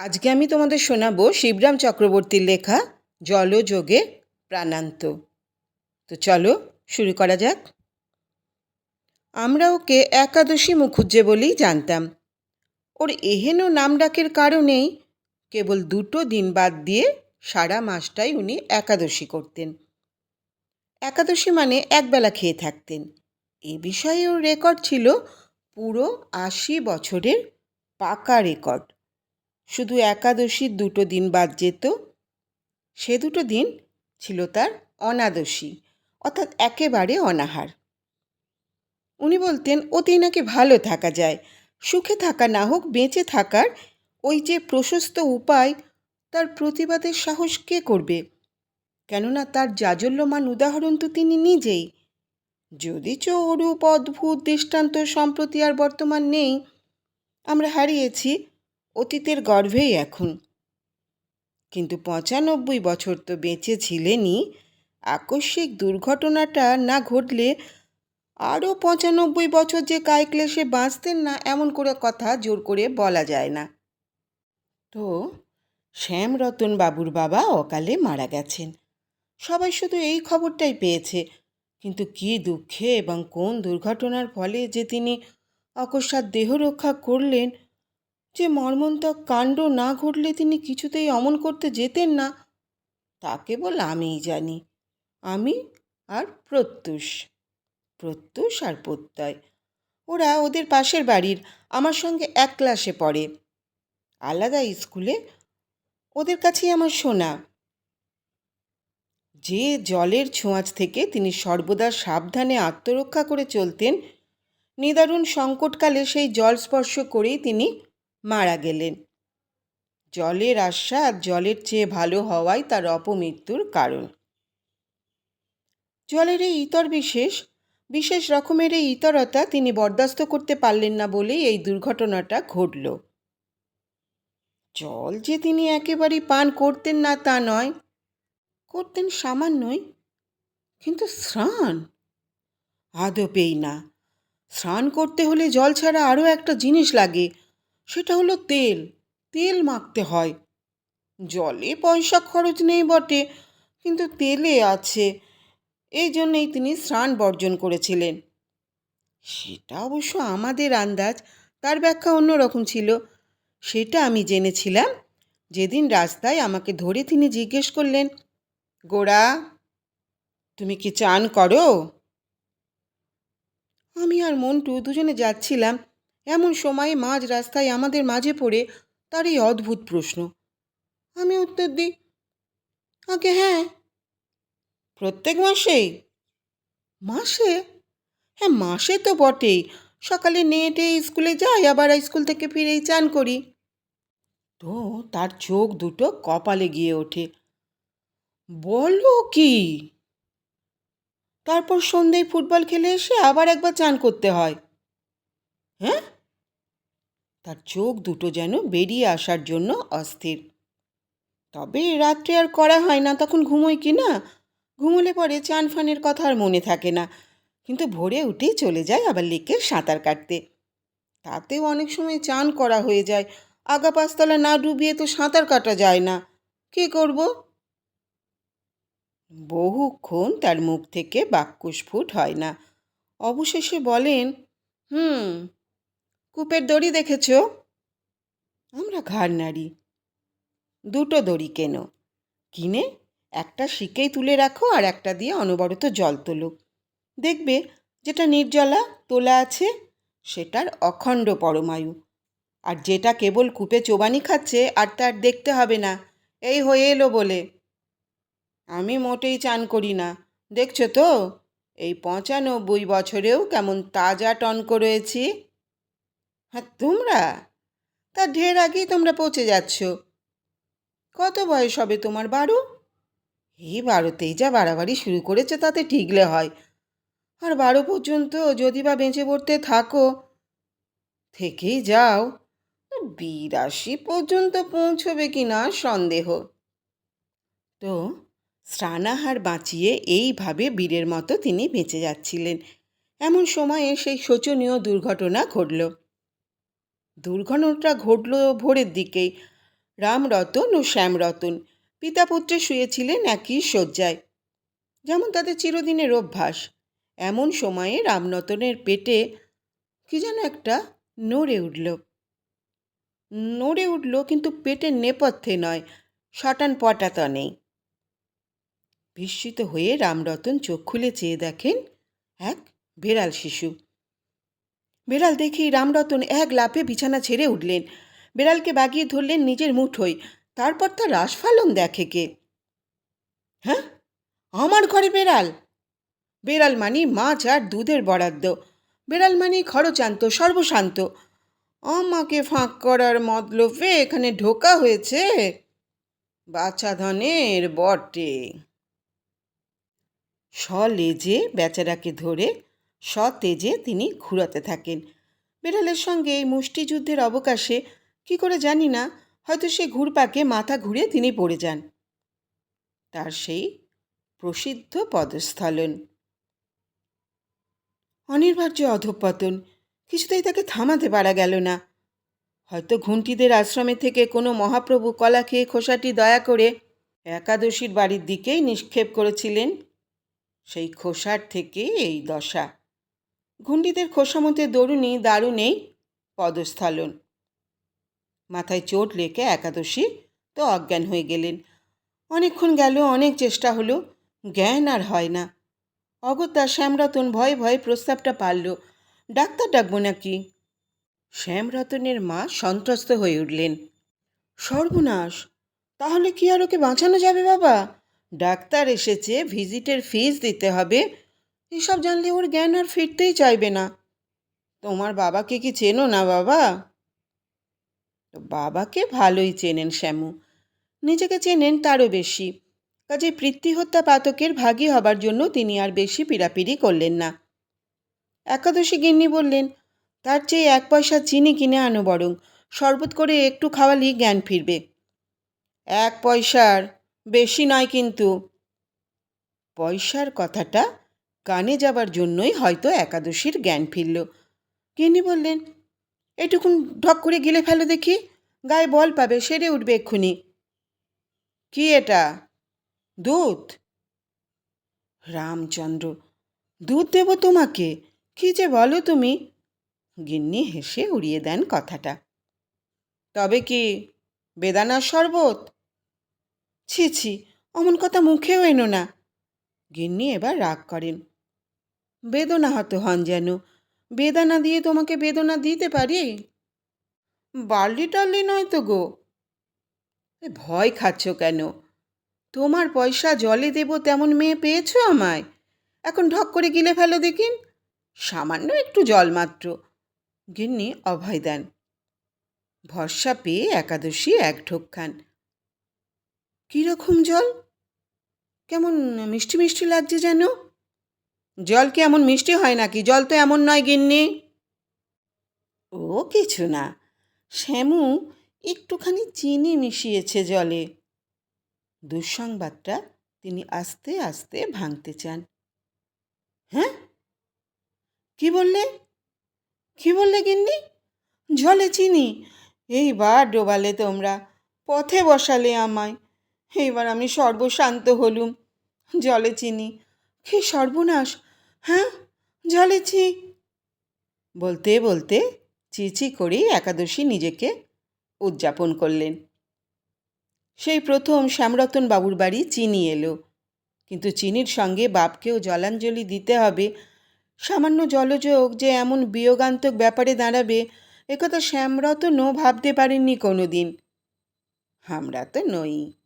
আজকে আমি তোমাদের শোনাবো শিবরাম চক্রবর্তীর লেখা জলযোগে প্রাণান্ত। তো চলো শুরু করা যাক। আমরা ওকে একাদশী মুখুজ্জে বলেই জানতাম। ওর এহেন নাম ডাকের কারণেই কেবল দুটো দিন বাদ দিয়ে সারা মাসটাই উনি একাদশী করতেন। একাদশী মানে একবেলা খেয়ে থাকতেন। এ বিষয়ে ওর রেকর্ড ছিল পুরো আশি বছরের পাকা রেকর্ড। শুধু একাদশীর দুটো দিন বাদ যেত, সে দুটো দিন ছিল তার অনাদশী, অর্থাৎ একেবারে অনাহার। উনি বলতেন, ওতেই নাকি ভালো থাকা যায়, সুখে থাকা না হোক, বেঁচে থাকার ওই যে প্রশস্ত উপায়, তার প্রতিবাদের সাহস কে করবে? কেননা তার জাজল্যমান উদাহরণ তো তিনি নিজেই। যদিচ ওরূপ অদ্ভুত দৃষ্টান্ত সম্প্রতি আর বর্তমান নেই, আমরা হারিয়েছি অতীতের গর্ভেই এখন। কিন্তু পঁচানব্বই বছর তো বেঁচে ছিলেনই। আকস্মিক দুর্ঘটনাটা না ঘটলে আরও পঁচানব্বই বছর যে কায়ক্লেশে বাঁচতেন না, এমন করে কথা জোর করে বলা যায় না। তো শ্যামরতন বাবুর বাবা অকালে মারা গেছেন। সবাই শুধু এই খবরটাই পেয়েছে। কিন্তু কী দুঃখে এবং কোন দুর্ঘটনার ফলে যে তিনি অকস্মাৎ দেহ রক্ষা করলেন যে মর্মন্তক কাণ্ড না ঘটলে তিনি কিছুতেই অমন করতে যেতেন না, তা কেবল আমিই জানি। আমি আর প্রত্যুষ প্রত্যুষ আর প্রত্যয়। ওরা ওদের পাশের বাড়ির, আমার সঙ্গে এক ক্লাসে পড়ে। আলাদা স্কুলে ওদের কাছেই আমার শোনা যে জলের ছোঁয়াচ থেকে তিনি সর্বদা সাবধানে আত্মরক্ষা করে চলতেন, নিদারুণ সংকটকালে সেই জল স্পর্শ করেই তিনি মারা গেলেন। জলের আস্বাদ, জলের চেয়ে ভালো হওয়াই তার অপমৃত্যুর কারণ। জলের এই ইতর বিশেষ বিশেষ রকমের এই ইতরতা তিনি বরদাস্ত করতে পারলেন না বলেই এই দুর্ঘটনাটা ঘটল। জল যে তিনি একেবারেই পান করতেন না তা নয়, করতেন সামান্যই, কিন্তু স্নান? আদপেই না। স্নান করতে হলে জল ছাড়া আরও একটা জিনিস লাগে সেটা হলো তেল। তেল মাখতে হয়। জলে পয়সা খরচ নেই বটে, কিন্তু তেলে আছে। এই জন্যেই তিনি স্নান বর্জন করেছিলেন। সেটা অবশ্য আমাদের আন্দাজ। তার ব্যাখ্যা অন্যরকম ছিল। সেটা আমি জেনেছিলাম। যেদিন রাস্তায় আমাকে ধরে তিনি জিজ্ঞেস করলেন গোড়া তুমি কি চান করো? আমি আর মন্টু দুজনে যাচ্ছিলাম। এমন সময়ে মাঝ রাস্তায় আমাদের মাঝে পড়ে তার এই অদ্ভুত প্রশ্ন। আমি উত্তর দিই, আগে হ্যাঁ। প্রত্যেক মাসেই? মাসে? হ্যাঁ মাসে তো বটেই। সকালে নেটে স্কুলে যাই, আবার স্কুল থেকে ফিরেই চান করি। তো তার চোখ দুটো কপালে গিয়ে ওঠে। বলো কি? তারপর সন্ধ্যায় ফুটবল খেলে এসে আবার একবার চান করতে হয়। হ্যাঁ? তার চোখ দুটো যেন বেরিয়ে আসার জন্য অস্থির। তবে রাত্রে আর করা হয় না, তখন ঘুমোই কি না? ঘুমোলে পরে চান ফানের কথা আর মনে থাকে না, কিন্তু ভোরে উঠেই চলে যায় আবার লেকে সাঁতার কাটতে। তাতেও অনেক সময় চান করা হয়ে যায় আগা পাঁচতলা না ডুবিয়ে তো সাঁতার কাটা যায় না। কী করব? বহুক্ষণ তার মুখ থেকে বাক্যস্ফুট হয় না। অবশেষে বলেন, হুম কূপের দড়ি দেখেছ? আমরা ঘাড় নাড়ি। দুটো দড়ি কেন। কিনে একটা শিকেই তুলে রাখো আর একটা দিয়ে অনবরত জল তোলো। দেখবে যেটা নির্জলা, তোলা আছে, সেটার অখণ্ড পরমায়ু। আর যেটা কেবল কূপে চোবানি খাচ্ছে, আর তার দেখতে হবে না, এই হয়ে এলো বলে। আমি মোটেই চান করি না। দেখছ তো? এই পঁচানব্বই বছরেও কেমন তাজা টনক রয়েছি। হ্যাঁ তোমরা? তা ঢের আগেই তোমরা পৌঁছে যাচ্ছ। কত বয়স হবে তোমার বারো? এই বারোতেই যা বাড়াবাড়ি শুরু করেছে তাতে ঠিকলে হয়। আর বারো পর্যন্ত যদি বা বেঁচে পড়তে থাকো, থেকেই যাও। বিরাশি পর্যন্ত পৌঁছবে কি না সন্দেহ। তো স্নানাহার বাঁচিয়ে এইভাবে বীরের মতো তিনি বেঁচে যাচ্ছিলেন। এমন সময়ে সেই শোচনীয় দুর্ঘটনা ঘটল। দুর্ঘটনাটা ঘটল ভোরের দিকেই। রামরতন ও শ্যামরতন পিতা পুত্রে শুয়েছিলেন একই শয্যায়। যেমন তাদের চিরদিনের অভ্যাস, এমন সময়ে রামরতনের পেটে কি যেন একটা নড়ে উঠল। নড়ে উঠল কিন্তু পেটের নেপথ্যে নয় শটান পটাতা নেই। বিস্মিত হয়ে রামরতন চোখ খুলে চেয়ে দেখেন এক বেড়াল শিশু। বেড়াল দেখেই রামরতন এক লাফে বিছানা ছেড়ে উঠলেন। বেড়ালকে বাগিয়ে ধরলেন নিজের মুঠোয়। তারপর তার রাসফালন দেখে কে? হ্যাঁ? আমার ঘরে বেড়াল? বেড়াল মানি মাছ আর দুধের বরাদ্দ। বেড়াল মানি খরচান্ত, সর্বশান্ত। আমাকে ফাঁক করার মতলবে এখানে ঢোকা হয়েছে। বাছা ধনের বটে। সলেজে বেচারাকে ধরে সতেজে তিনি ঘুরাতে থাকেন। বেড়ালের সঙ্গে এই মুষ্টিযুদ্ধের অবকাশে কি করে জানি না, হয়তো সে ঘুরপাকে মাথা ঘুরে তিনি পড়ে যান। তার সেই প্রসিদ্ধ পদস্থলন। অনির্বার্য অধঃপতন, কিছুতেই তাকে থামাতে পারা গেল না। হয়তো ঘুন্টিদের আশ্রমে থেকে কোনো মহাপ্রভু কলা খেয়ে খোসাটি দয়া করে একাদশীর বাড়ির দিকেই নিক্ষেপ করেছিলেন। সেই খোসার থেকে এই দশা ঘুন্ডিদের খোসামতে দরুণী দারুণেই পদস্থলন। মাথায় চোট লেগে একাদশী, তো অজ্ঞান হয়ে গেলেন। অনেকক্ষণ গেল, অনেক চেষ্টা হলো, জ্ঞান আর হয় না। অগত্যা শ্যামরতন ভয়ে ভয়ে প্রস্তাবটা পারল, ডাক্তার ডাকবো নাকি? শ্যামরতনের মা সন্ত্রস্ত হয়ে উঠলেন। সর্বনাশ, তাহলে কি আর ওকে বাঁচানো যাবে বাবা? ডাক্তার এসেছে, ভিজিটের ফিস দিতে হবে এসব জানলে ওর জ্ঞান আর ফিরতেই চাইবে না। তোমার বাবাকে কি চেনো না বাবা? বাবাকে ভালোই চেনেন শ্যামু। নিজেকে চেনেন তারও বেশি। কাজে পৃথ্বী হত্যা পাতকের ভাগী হবার জন্য তিনি আর বেশি পিড়াপিড়ি করলেন না। একাদশী গিন্নি বললেন, তার চেয়ে এক পয়সা চিনি কিনে আনো বরং। শরবত করে একটু খাওয়ালি জ্ঞান ফিরবে। এক পয়সার বেশি নয় কিন্তু। পয়সার কথাটা কানে যাবার জন্যই হয়তো একাদশীর জ্ঞান ফিরল। গিন্নি বললেন, এটুকুন ঢক করে গিলে ফেলো দেখি। গায়ে বল পাবে, সেরে উঠবে এক্ষুনি। কি এটা? দুধ রামচন্দ্র দুধ দেব তোমাকে। কি যে বলো তুমি? গিন্নি হেসে উড়িয়ে দেন কথাটা। তবে কি বেদানার শরবত? ছি ছি, অমন কথা মুখেও এনো না। গিন্নি এবার রাগ করেন। বেদনা হত হন যেন। বেদানা দিয়ে তোমাকে বেদনা দিতে পারি? বার্লি টার্লি নয় তো গো। ভয় খাচ্ছ কেন? তোমার পয়সা জলে দেব তেমন মেয়ে পেয়েছ আমায়? এখন ঢক করে গিলে ফেলো দেখিন সামান্য একটু জল মাত্র। গিন্নি অভয় দেন। ভরসা পেয়ে একাদশী এক ঢোক খান। কীরকম জল? কেমন মিষ্টি মিষ্টি লাগছে যেন? জল কি এমন মিষ্টি হয় নাকি? জল তো এমন নয়, গিন্নি। ও কিছু না। শ্যামু একটুখানি চিনি মিশিয়েছে জলে। দুঃসংবাদটা তিনি আস্তে আস্তে ভাঙতে চান। হ্যাঁ? কি বললে? কি বললে, গিন্নি? জলে চিনি? এইবার ডোবালে তোমরা, পথে বসালে আমায়। এইবার আমি সর্বশান্ত হলুম। জলে চিনি কি সর্বনাশ হ্যাঁ? চি বলতে বলতে চিচি করেই একাদশী নিজেকে উদযাপন করলেন। সেই প্রথম শ্যামরতন বাবুর বাড়ি চিনি এলো। কিন্তু চিনির সঙ্গে বাপকেও জলাঞ্জলি দিতে হবে। সামান্য জলযোগ যে এমন বিয়োগান্তক ব্যাপারে দাঁড়াবে একথা শ্যামরতনও ভাবতে পারেননি কোনো দিন আমরা তো নই।